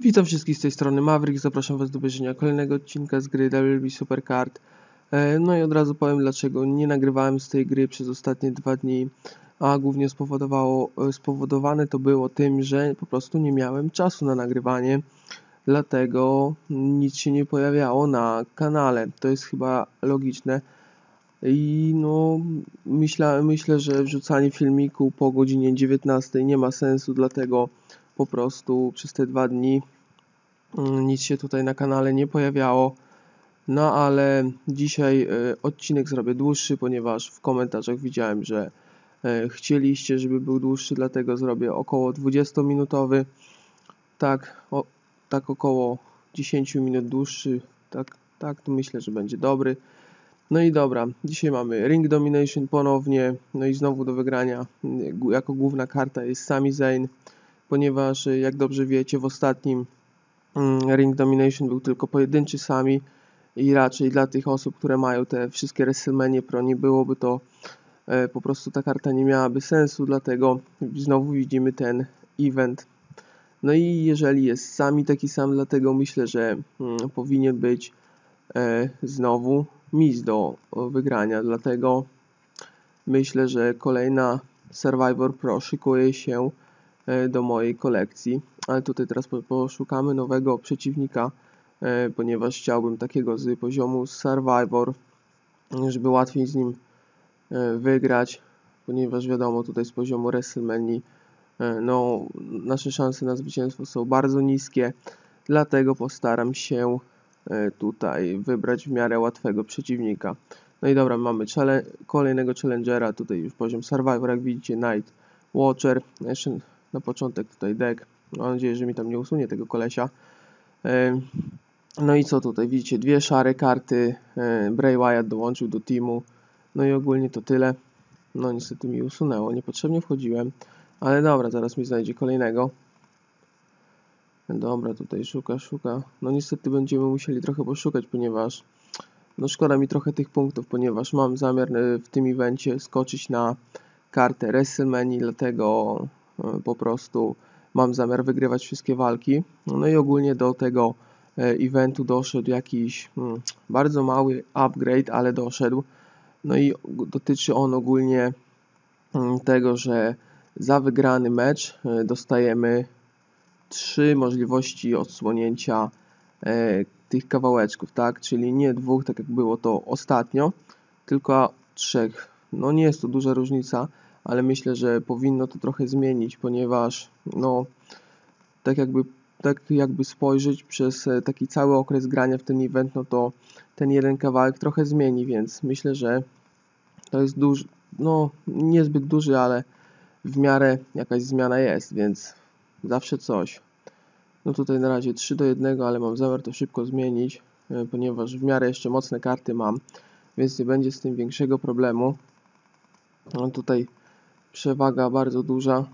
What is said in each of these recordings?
Witam wszystkich z tej strony Maverick, zapraszam Was do obejrzenia kolejnego odcinka z gry WB Supercard. E, No i od razu powiem dlaczego nie nagrywałem z tej gry przez ostatnie dwa dni, a głównie spowodowało, e, spowodowane to było tym, że po prostu nie miałem czasu na nagrywanie, dlatego nic się nie pojawiało na kanale. To jest chyba logiczne. I no, myślę, myślę, że wrzucanie filmiku po godzinie 19 nie ma sensu, dlatego po prostu przez te dwa dni mm, nic się tutaj na kanale nie pojawiało. No ale dzisiaj e, odcinek zrobię dłuższy, ponieważ w komentarzach widziałem, że e, chcieliście, żeby był dłuższy, dlatego zrobię około 20-minutowy. Tak, o, tak około 10 minut dłuższy. Tak, tak, to myślę, że będzie dobry. No i dobra, dzisiaj mamy Ring Domination ponownie, no i znowu do wygrania. Jako główna karta jest Sami Zayn, ponieważ y, jak dobrze wiecie w ostatnim mm, Ring Domination był tylko pojedynczy Sami i raczej dla tych osób, które mają te wszystkie WrestleMania Pro nie byłoby to e, po prostu ta karta nie miałaby sensu, dlatego znowu widzimy ten event. No i jeżeli jest Sami taki sam, dlatego myślę, że mm, powinien być e, znowu mis do wygrania, dlatego myślę, że kolejna Survivor Pro szykuje się do mojej kolekcji, ale tutaj teraz po- poszukamy nowego przeciwnika, e, ponieważ chciałbym takiego z poziomu Survivor, żeby łatwiej z nim e, wygrać, ponieważ wiadomo tutaj z poziomu WrestleMania e, no, nasze szanse na zwycięstwo są bardzo niskie, dlatego postaram się e, tutaj wybrać w miarę łatwego przeciwnika. No i dobra, mamy kolejnego challengera, tutaj już poziom Survivor, jak widzicie, Night Watcher, jeszcze na początek tutaj deck, mam nadzieję, że mi tam nie usunie tego kolesia. E, No i co tutaj, widzicie, dwie szare karty, e, Bray Wyatt dołączył do teamu, no i ogólnie to tyle. No niestety mi usunęło, niepotrzebnie wchodziłem, ale dobra, zaraz mi znajdzie kolejnego. Dobra, tutaj szuka, szuka. No niestety będziemy musieli trochę poszukać, ponieważ no szkoda mi trochę tych punktów, ponieważ mam zamiar e, w tym evencie skoczyć na kartę WrestleMania, dlatego po prostu mam zamiar wygrywać wszystkie walki. No i ogólnie do tego e, eventu doszedł jakiś mm, bardzo mały upgrade, ale doszedł. No i dotyczy on ogólnie mm, tego, że za wygrany mecz e, dostajemy trzy możliwości odsłonięcia e, tych kawałeczków, tak? Czyli nie dwóch, tak jak było to ostatnio, tylko trzech. No nie jest to duża różnica, ale myślę, że powinno to trochę zmienić, ponieważ no tak jakby tak jakby spojrzeć przez e, taki cały okres grania w ten event, no to ten jeden kawałek trochę zmieni, więc myślę, że to jest duży, no niezbyt duży, ale w miarę jakaś zmiana jest, więc zawsze coś. No tutaj na razie 3 do 1, ale mam zamiar to szybko zmienić, e, ponieważ w miarę jeszcze mocne karty mam, więc nie będzie z tym większego problemu. No tutaj przewaga bardzo duża.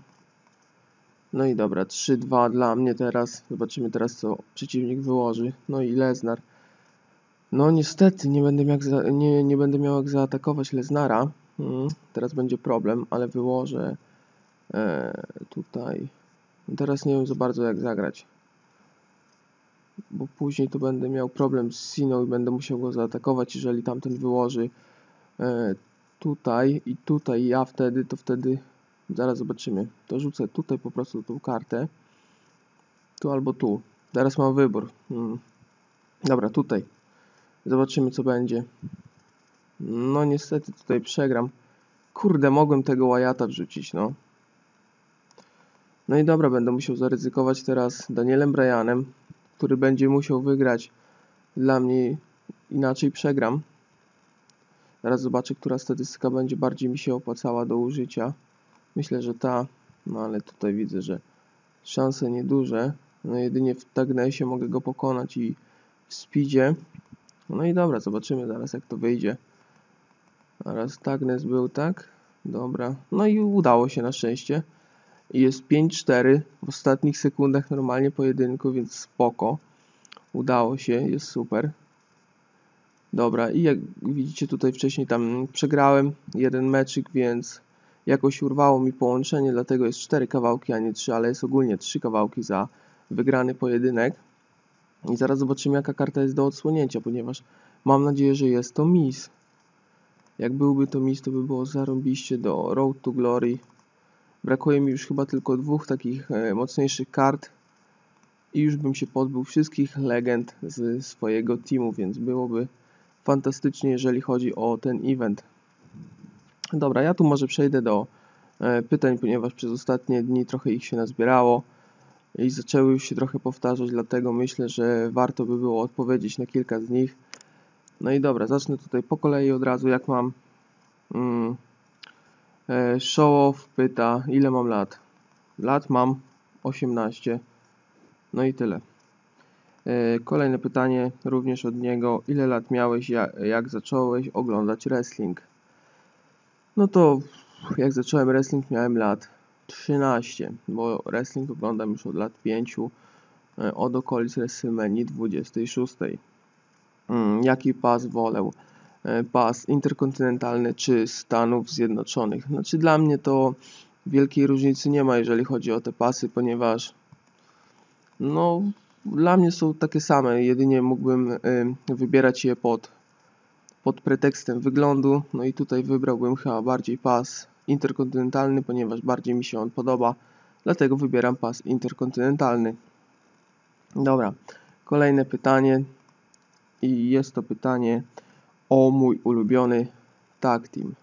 No i dobra, 3-2 dla mnie teraz. Zobaczymy teraz co przeciwnik wyłoży. No i Lesnar. No niestety nie będę jak, za, nie, nie będę miał jak zaatakować Lesnara. Mm, teraz będzie problem, ale wyłożę e, tutaj. Teraz nie wiem za bardzo jak zagrać. Bo później to będę miał problem z Siną i będę musiał go zaatakować, jeżeli tamten wyłoży e, tutaj i tutaj ja wtedy, to wtedy zaraz zobaczymy. To rzucę tutaj po prostu tą kartę. Tu albo tu. Teraz mam wybór. Mm. Dobra, tutaj. Zobaczymy co będzie. No niestety tutaj przegram. Kurde, mogłem tego Wyatta wrzucić, no. No i dobra, będę musiał zaryzykować teraz Danielem Bryanem, który będzie musiał wygrać. Dla mnie inaczej przegram. Zaraz zobaczę, która statystyka będzie bardziej mi się opłacała do użycia. Myślę, że ta, no ale tutaj widzę, że szanse nieduże. No jedynie w Tagnesie mogę go pokonać i w Speedzie. No i dobra, zobaczymy zaraz jak to wyjdzie. Zaraz Tagnes był, tak? Dobra. No i udało się na szczęście. Jest 5-4 w ostatnich sekundach normalnie pojedynku, więc spoko. Udało się, jest super. Dobra, i jak widzicie tutaj wcześniej tam przegrałem jeden meczyk, więc jakoś urwało mi połączenie, dlatego jest cztery kawałki, a nie trzy, ale jest ogólnie trzy kawałki za wygrany pojedynek. I zaraz zobaczymy, jaka karta jest do odsłonięcia, ponieważ mam nadzieję, że jest to Miss. Jak byłby to Miss, to by było zarąbiście do Road to Glory. Brakuje mi już chyba tylko dwóch takich e, mocniejszych kart i już bym się pozbył wszystkich legend z swojego teamu, więc byłoby fantastycznie, jeżeli chodzi o ten event. Dobra, ja tu może przejdę do e, pytań, ponieważ przez ostatnie dni trochę ich się nazbierało i zaczęły się trochę powtarzać, dlatego myślę, że warto by było odpowiedzieć na kilka z nich. No i dobra, zacznę tutaj po kolei od razu, jak mam. Mm, e, Showoff pyta, ile mam lat? Lat mam 18. No i tyle. E, kolejne pytanie również od niego. Ile lat miałeś, jak zacząłeś oglądać wrestling? No to jak zacząłem wrestling miałem lat 13, bo wrestling oglądam już od lat 5, e, od okolic WrestleMania 26. Mm, jaki pas wolę? E, pas interkontynentalny czy Stanów Zjednoczonych? Znaczy dla mnie to wielkiej różnicy nie ma, jeżeli chodzi o te pasy, ponieważ no dla mnie są takie same, jedynie mógłbym wybierać je pod, pod pretekstem wyglądu, no i tutaj wybrałbym chyba bardziej pas interkontynentalny, ponieważ bardziej mi się on podoba, dlatego wybieram pas interkontynentalny. Dobra, kolejne pytanie i jest to pytanie o mój ulubiony tag team.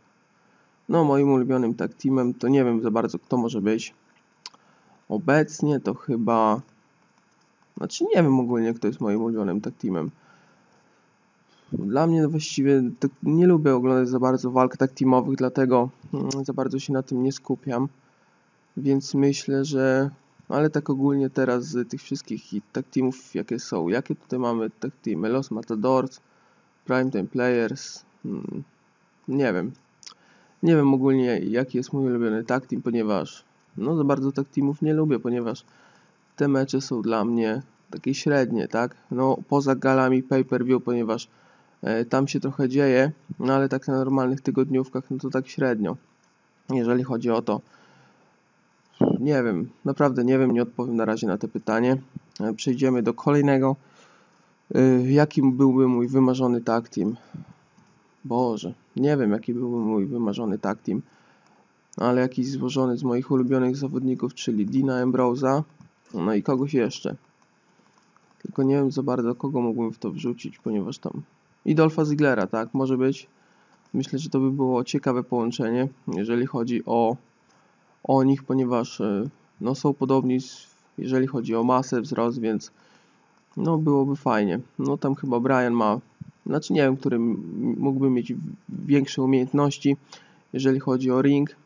No moim ulubionym tag teamem to nie wiem za bardzo kto może być. Obecnie to chyba znaczy nie wiem ogólnie, kto jest moim ulubionym tag teamem. Dla mnie właściwie nie lubię oglądać za bardzo walk tag teamowych, dlatego mm, za bardzo się na tym nie skupiam. Więc myślę, że... Ale tak ogólnie teraz z tych wszystkich tag teamów, jakie są. Jakie tutaj mamy tag teamy? Los Matadors, Primetime Players... Hmm, nie wiem. Nie wiem ogólnie, jaki jest mój ulubiony tag team, ponieważ... No za bardzo tag teamów nie lubię, ponieważ te mecze są dla mnie takie średnie, tak? No poza galami pay-per-view, ponieważ e, tam się trochę dzieje, no ale tak na normalnych tygodniówkach, no to tak średnio. Jeżeli chodzi o to, nie wiem, naprawdę nie wiem, nie odpowiem na razie na to pytanie. E, przejdziemy do kolejnego. E, jakim byłby mój wymarzony tag team? Boże, nie wiem jaki byłby mój wymarzony tag team, ale jakiś złożony z moich ulubionych zawodników, czyli Dina Ambrosa, no i kogoś jeszcze. Tylko nie wiem za bardzo kogo mógłbym w to wrzucić, ponieważ tam... I Dolfa Ziglera, tak? Może być. Myślę, że to by było ciekawe połączenie, jeżeli chodzi o, o nich, ponieważ e, no, są podobni, jeżeli chodzi o masę, wzrost, więc no byłoby fajnie. No tam chyba Brian ma, znaczy nie wiem, który mógłby mieć większe umiejętności, jeżeli chodzi o ring,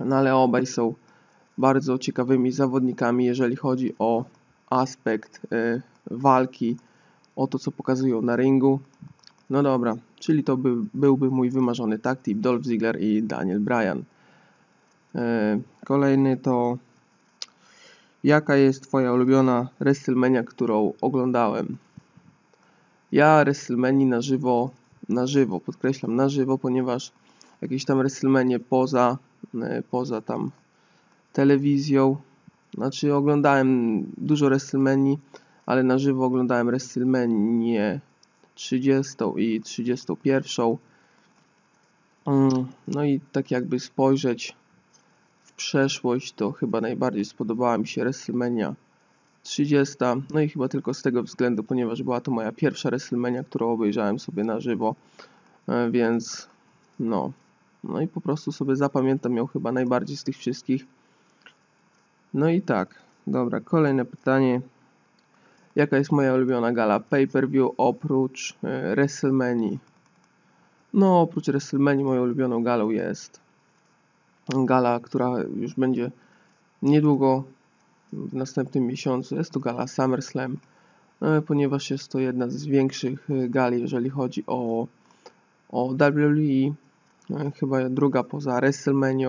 no ale obaj są bardzo ciekawymi zawodnikami, jeżeli chodzi o aspekt y, walki, o to co pokazują na ringu. No dobra, czyli to by, byłby mój wymarzony team Dolph Ziggler i Daniel Bryan. Y, kolejny to jaka jest Twoja ulubiona WrestleMania, którą oglądałem? Ja WrestleMania na żywo, na żywo, podkreślam na żywo, ponieważ jakieś tam WrestleMania poza, y, poza tam telewizją. Znaczy oglądałem dużo WrestleMania, ale na żywo oglądałem WrestleMania 30 i 31. Mm, no i tak jakby spojrzeć w przeszłość, to chyba najbardziej spodobała mi się WrestleMania 30. No i chyba tylko z tego względu, ponieważ była to moja pierwsza WrestleMania, którą obejrzałem sobie na żywo, e, więc no. No i po prostu sobie zapamiętam ją chyba najbardziej z tych wszystkich. No i tak, dobra, kolejne pytanie. Jaka jest moja ulubiona gala pay-per-view oprócz e, WrestleMania? No, oprócz WrestleMania moją ulubioną galą jest gala, która już będzie niedługo w następnym miesiącu. Jest to gala SummerSlam, e, ponieważ jest to jedna z większych e, gali, jeżeli chodzi o, o WWE. Chyba druga poza WrestleMania,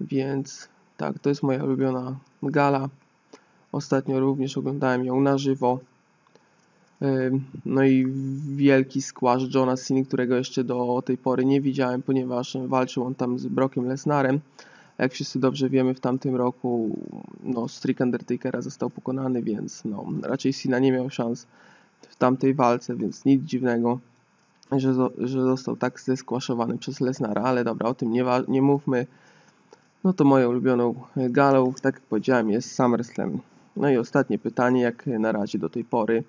więc tak, to jest moja ulubiona gala. Ostatnio również oglądałem ją na żywo. No i wielki squash Johna Cena, którego jeszcze do tej pory nie widziałem, ponieważ walczył on tam z Brockiem Lesnarem. Jak wszyscy dobrze wiemy, w tamtym roku no, Streak Undertakera został pokonany, więc no, raczej Cena nie miał szans w tamtej walce, więc nic dziwnego, że, że został tak zeskłaszowany przez Lesnara, ale dobra, o tym nie, nie mówmy. No to moją ulubioną galą, tak jak powiedziałem, jest SummerSlam. No i ostatnie pytanie, jak na razie do tej pory.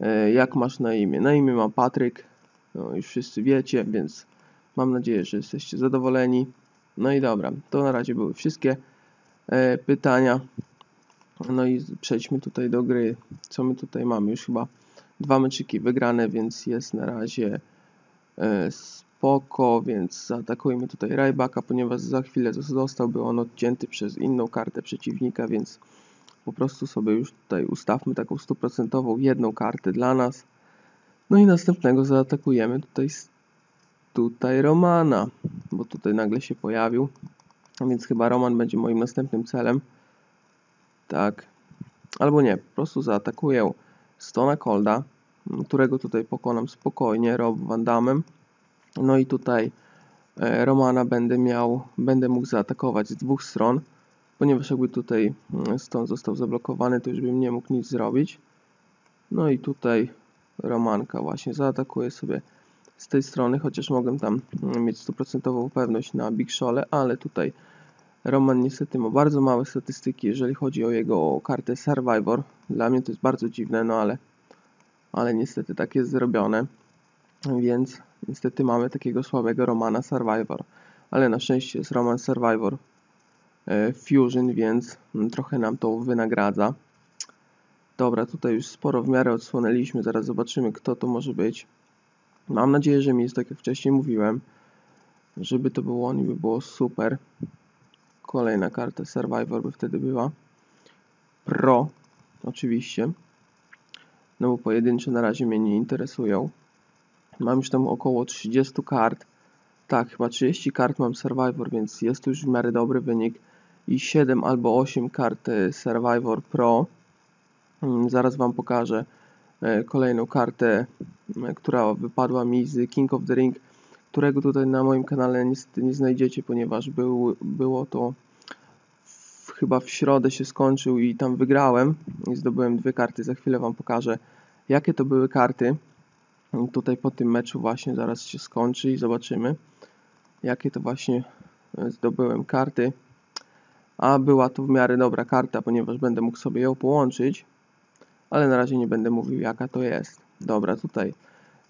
E, jak masz na imię? Na imię mam Patryk, no już wszyscy wiecie, więc mam nadzieję, że jesteście zadowoleni. No i dobra, to na razie były wszystkie e, pytania. No i przejdźmy tutaj do gry. Co my tutaj mamy? Już chyba dwa meczyki wygrane, więc jest na razie e, spoko, więc zaatakujmy tutaj Rybaka, ponieważ za chwilę zostałby on odcięty przez inną kartę przeciwnika, więc po prostu sobie już tutaj ustawmy taką stuprocentową jedną kartę dla nas. No i następnego zaatakujemy tutaj tutaj Romana, bo tutaj nagle się pojawił. A więc chyba Roman będzie moim następnym celem. Tak. Albo nie, po prostu zaatakuję Stona Colda, którego tutaj pokonam spokojnie Rob Van Damme. No i tutaj e, Romana będę miał, będę mógł zaatakować z dwóch stron, ponieważ jakby tutaj mm, Stone został zablokowany, to już bym nie mógł nic zrobić. No i tutaj Romanka właśnie zaatakuje sobie z tej strony, chociaż mogę tam mm, mieć stuprocentową pewność na Big Shole, ale tutaj Roman niestety ma bardzo małe statystyki, jeżeli chodzi o jego kartę Survivor. Dla mnie to jest bardzo dziwne, no ale, ale niestety tak jest zrobione, więc niestety mamy takiego słabego Romana Survivor. Ale na szczęście jest Roman Survivor e, Fusion, więc mm, trochę nam to wynagradza. Dobra, tutaj już sporo w miarę odsłonęliśmy, zaraz zobaczymy kto to może być. Mam nadzieję, że mi jest tak jak wcześniej mówiłem, żeby to było on i by było super. Kolejna karta Survivor by wtedy była. Pro, oczywiście. No bo pojedyncze na razie mnie nie interesują. Mam już tam około 30 kart. Tak, chyba 30 kart mam Survivor, więc jest to już w miarę dobry wynik. I 7 albo 8 kart e, Survivor Pro. Hmm, zaraz Wam pokażę E, kolejną kartę, e, która wypadła mi z King of the Ring, którego tutaj na moim kanale niestety nie znajdziecie, ponieważ był, było to w, chyba w środę się skończył i tam wygrałem i zdobyłem dwie karty. Za chwilę Wam pokażę, jakie to były karty. Tutaj po tym meczu właśnie zaraz się skończy i zobaczymy, jakie to właśnie e, zdobyłem karty. A była to w miarę dobra karta, ponieważ będę mógł sobie ją połączyć ale na razie nie będę mówił jaka to jest. Dobra, tutaj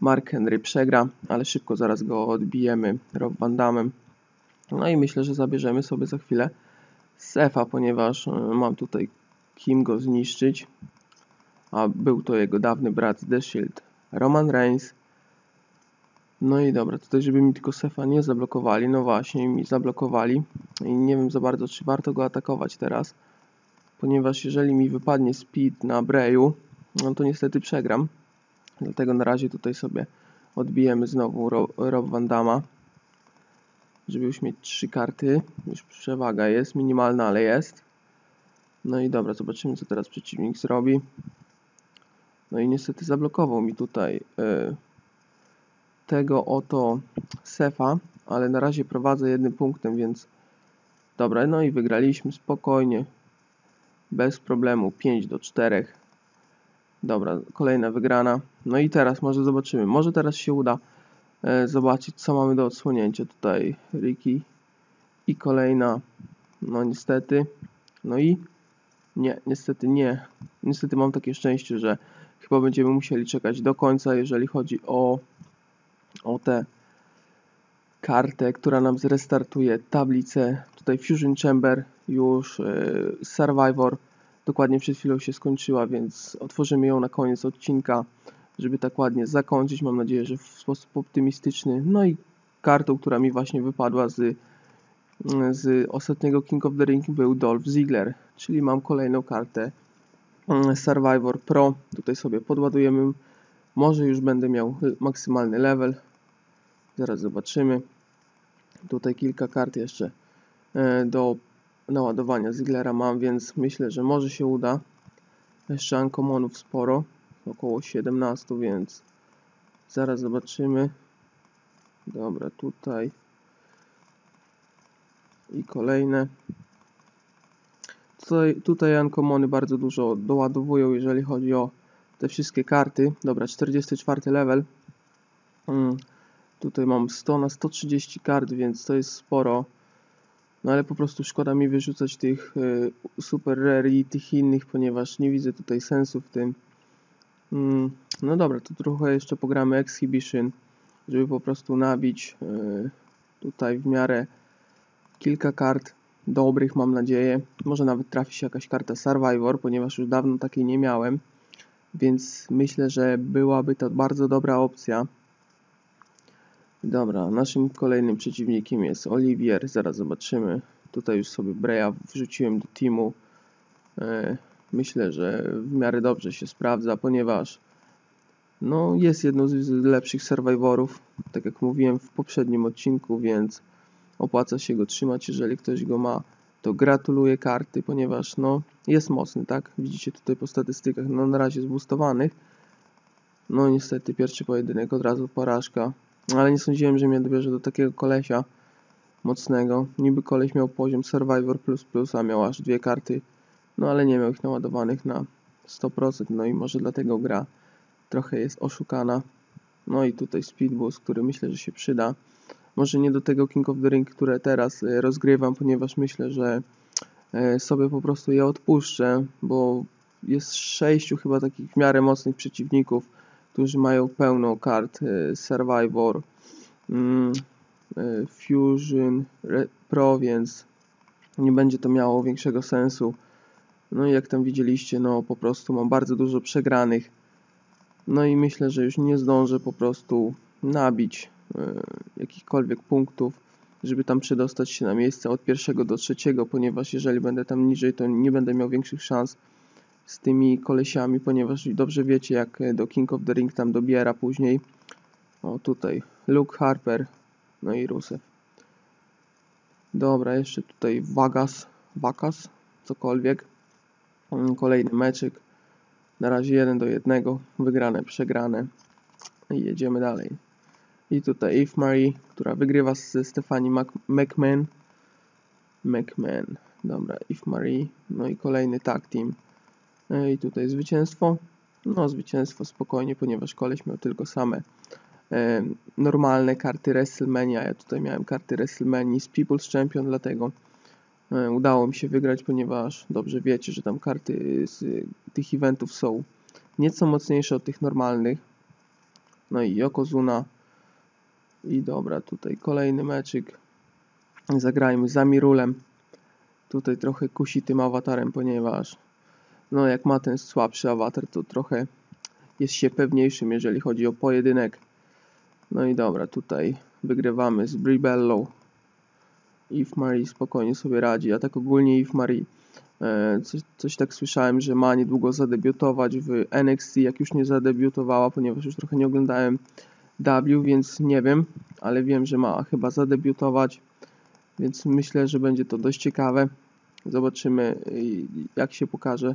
Mark Henry przegra, ale szybko zaraz go odbijemy Rob Van Damme. No i myślę, że zabierzemy sobie za chwilę Sefa, ponieważ e, mam tutaj kim go zniszczyć. A był to jego dawny brat The Shield, Roman Reigns. No i dobra, tutaj żeby mi tylko Sefa nie zablokowali, no właśnie mi zablokowali i nie wiem za bardzo czy warto go atakować teraz ponieważ jeżeli mi wypadnie speed na Breju, no to niestety przegram. Dlatego na razie tutaj sobie odbijemy znowu Rob Van Dama, żeby już mieć trzy karty. Już przewaga jest, minimalna, ale jest. No i dobra, zobaczymy co teraz przeciwnik zrobi. No i niestety zablokował mi tutaj y, tego oto Sefa, ale na razie prowadzę jednym punktem, więc dobra, no i wygraliśmy spokojnie bez problemu 5 do 4 dobra, kolejna wygrana. No i teraz może zobaczymy. Może teraz się uda e, zobaczyć co mamy do odsłonięcia tutaj Ricky i kolejna no niestety. No i nie, niestety nie. Niestety mam takie szczęście, że chyba będziemy musieli czekać do końca jeżeli chodzi o o tę kartę, która nam zrestartuje tablicę tutaj Fusion Chamber już yy, Survivor dokładnie przed chwilą się skończyła, więc otworzymy ją na koniec odcinka, żeby tak ładnie zakończyć. Mam nadzieję, że w sposób optymistyczny. No i kartą, która mi właśnie wypadła z, z ostatniego King of the Ring był Dolph Ziggler, czyli mam kolejną kartę Survivor Pro. Tutaj sobie podładujemy. Może już będę miał maksymalny level. Zaraz zobaczymy. Tutaj kilka kart jeszcze e, do naładowania Ziglera mam, więc myślę, że może się uda. Jeszcze Ankomonów sporo, około 17, więc zaraz zobaczymy. Dobra, tutaj i kolejne. Tutaj, tutaj bardzo dużo doładowują, jeżeli chodzi o te wszystkie karty. Dobra, 44 level. Mm, tutaj mam 100 na 130 kart, więc to jest sporo. No ale po prostu szkoda mi wyrzucać tych y, super rare i tych innych, ponieważ nie widzę tutaj sensu w tym. Mm, no dobra, to trochę jeszcze pogramy Exhibition, żeby po prostu nabić y, tutaj w miarę kilka kart dobrych, mam nadzieję. Może nawet trafi się jakaś karta Survivor, ponieważ już dawno takiej nie miałem. Więc myślę, że byłaby to bardzo dobra opcja. Dobra, naszym kolejnym przeciwnikiem jest Olivier. Zaraz zobaczymy. Tutaj już sobie Breya wrzuciłem do teamu. E, myślę, że w miarę dobrze się sprawdza, ponieważ no, jest jedną z lepszych survivorów, tak jak mówiłem w poprzednim odcinku, więc opłaca się go trzymać, jeżeli ktoś go ma, to gratuluję karty, ponieważ no, jest mocny, tak? Widzicie tutaj po statystykach, no na razie zboostowanych. No niestety pierwszy pojedynek od razu porażka, ale nie sądziłem, że mnie dobierze do takiego kolesia mocnego. Niby koleś miał poziom Survivor++, a miał aż dwie karty, no ale nie miał ich naładowanych na 100%, no i może dlatego gra trochę jest oszukana. No i tutaj Speed Boost, który myślę, że się przyda. Może nie do tego King of the Ring, które teraz e, rozgrywam, ponieważ myślę, że e, sobie po prostu je odpuszczę, bo jest sześciu chyba takich w miarę mocnych przeciwników, którzy mają pełną kart e, Survivor, mm, Fusion, Pro, więc nie będzie to miało większego sensu. No i jak tam widzieliście, no po prostu mam bardzo dużo przegranych. No i myślę, że już nie zdążę po prostu nabić jakichkolwiek punktów, żeby tam przedostać się na miejsce od pierwszego do trzeciego, ponieważ jeżeli będę tam niżej, to nie będę miał większych szans z tymi kolesiami, ponieważ dobrze wiecie, jak do King of the Ring tam dobiera później. O, tutaj Luke Harper, no i Rusev. Dobra, jeszcze tutaj Wagas, Wakas, cokolwiek. Mm, kolejny meczyk. Na razie 1 do 1, wygrane, przegrane. I jedziemy dalej. I tutaj Eve Marie, która wygrywa z Stefani McMahon. McMahon. Dobra, Eve Marie. No i kolejny tag team. No I tutaj zwycięstwo. No, zwycięstwo spokojnie, ponieważ koleś miał tylko same e, normalne karty WrestleMania. Ja tutaj miałem karty WrestleMania z People's Champion, dlatego e, udało mi się wygrać, ponieważ dobrze wiecie, że tam karty z tych eventów są nieco mocniejsze od tych normalnych. No i Yokozuna i dobra, tutaj kolejny meczyk. Zagrajmy za Mirulem. Tutaj trochę kusi tym awatarem, ponieważ no jak ma ten słabszy awatar, to trochę jest się pewniejszym, jeżeli chodzi o pojedynek. No i dobra, tutaj wygrywamy z Bribello. Eve Marie spokojnie sobie radzi, a tak ogólnie Eve Marie e, coś, coś, tak słyszałem, że ma niedługo zadebiutować w NXT, jak już nie zadebiutowała, ponieważ już trochę nie oglądałem W, więc nie wiem, ale wiem, że ma chyba zadebiutować, więc myślę, że będzie to dość ciekawe. Zobaczymy, jak się pokaże,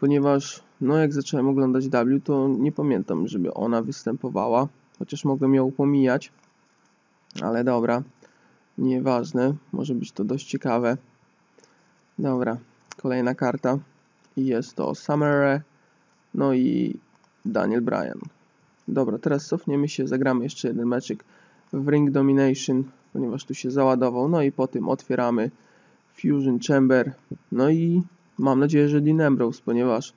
ponieważ no jak zacząłem oglądać W, to nie pamiętam, żeby ona występowała, chociaż mogłem ją pomijać, ale dobra, nieważne, może być to dość ciekawe. Dobra, kolejna karta i jest to Summer, no i Daniel Bryan. Dobra, teraz cofniemy się, zagramy jeszcze jeden meczyk w Ring Domination, ponieważ tu się załadował. No i po tym otwieramy Fusion Chamber. No i mam nadzieję, że Dean Ambrose, ponieważ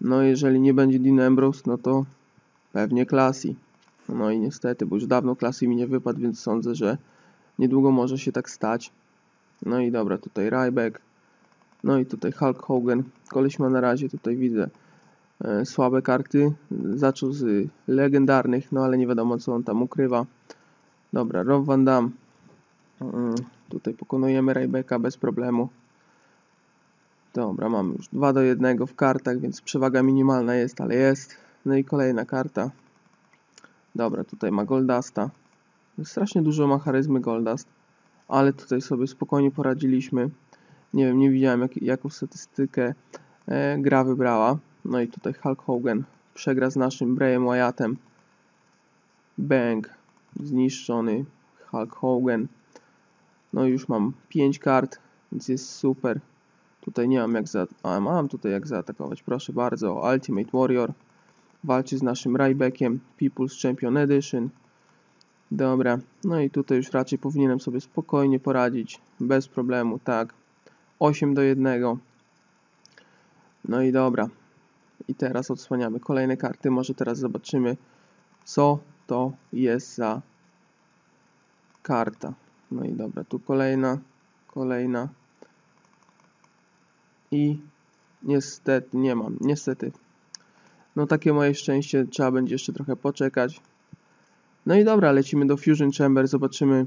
no jeżeli nie będzie Dean Ambrose, no to pewnie Classy. No i niestety, bo już dawno Classy mi nie wypadł, więc sądzę, że niedługo może się tak stać. No i dobra, tutaj Ryback. No i tutaj Hulk Hogan. Koleś ma na razie, tutaj widzę, słabe karty. Zaczął z legendarnych, no ale nie wiadomo co on tam ukrywa. Dobra, Rob Van Dam. Mm, tutaj pokonujemy Raybecka bez problemu. Dobra, mamy już 2 do 1 w kartach, więc przewaga minimalna jest, ale jest. No i kolejna karta. Dobra, tutaj ma Goldasta. Strasznie dużo ma charyzmy Goldust, ale tutaj sobie spokojnie poradziliśmy. Nie wiem, nie widziałem jak, jaką statystykę e, gra wybrała. No i tutaj Hulk Hogan przegra z naszym Brayem Wyattem. Bang. Zniszczony Hulk Hogan. No już mam 5 kart, więc jest super. Tutaj nie mam jak za... A, mam tutaj jak zaatakować, proszę bardzo. Ultimate Warrior. Walczy z naszym Rybackiem. People's Champion Edition. Dobra, no i tutaj już raczej powinienem sobie spokojnie poradzić. Bez problemu, tak. 8 do 1. No i dobra. I teraz odsłaniamy kolejne karty. Może teraz zobaczymy, co to jest za karta. No i dobra, tu kolejna, kolejna. I niestety nie mam, niestety. No takie moje szczęście, trzeba będzie jeszcze trochę poczekać. No i dobra, lecimy do Fusion Chamber, zobaczymy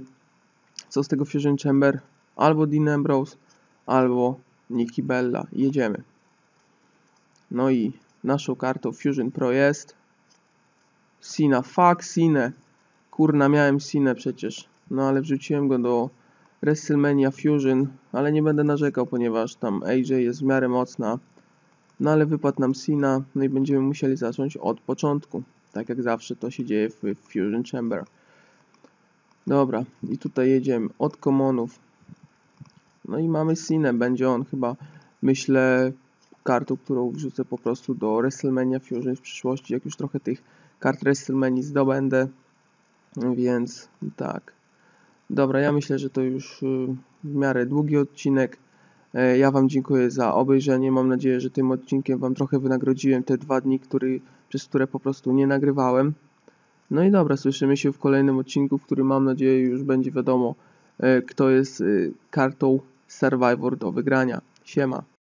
co z tego Fusion Chamber. Albo Dean Ambrose, albo Nikki Bella. Jedziemy. No i naszą kartą Fusion Pro jest Sina. Fuck Sinę. Kurna, miałem Sinę przecież. No ale wrzuciłem go do WrestleMania Fusion, ale nie będę narzekał, ponieważ tam AJ jest w miarę mocna. No ale wypadł nam Sina, no i będziemy musieli zacząć od początku. Tak jak zawsze to się dzieje w Fusion Chamber. Dobra, i tutaj jedziemy od commonów. No i mamy Sinę, będzie on chyba, myślę, kartą, którą wrzucę po prostu do WrestleMania Fusion w przyszłości, jak już trochę tych kart WrestleMania zdobędę. Więc tak. Dobra, ja myślę, że to już y, w miarę długi odcinek. E, ja Wam dziękuję za obejrzenie. Mam nadzieję, że tym odcinkiem Wam trochę wynagrodziłem te dwa dni, który, przez które po prostu nie nagrywałem. No i dobra, słyszymy się w kolejnym odcinku, w którym mam nadzieję już będzie wiadomo, e, kto jest y, kartą Survivor do wygrania. Siema.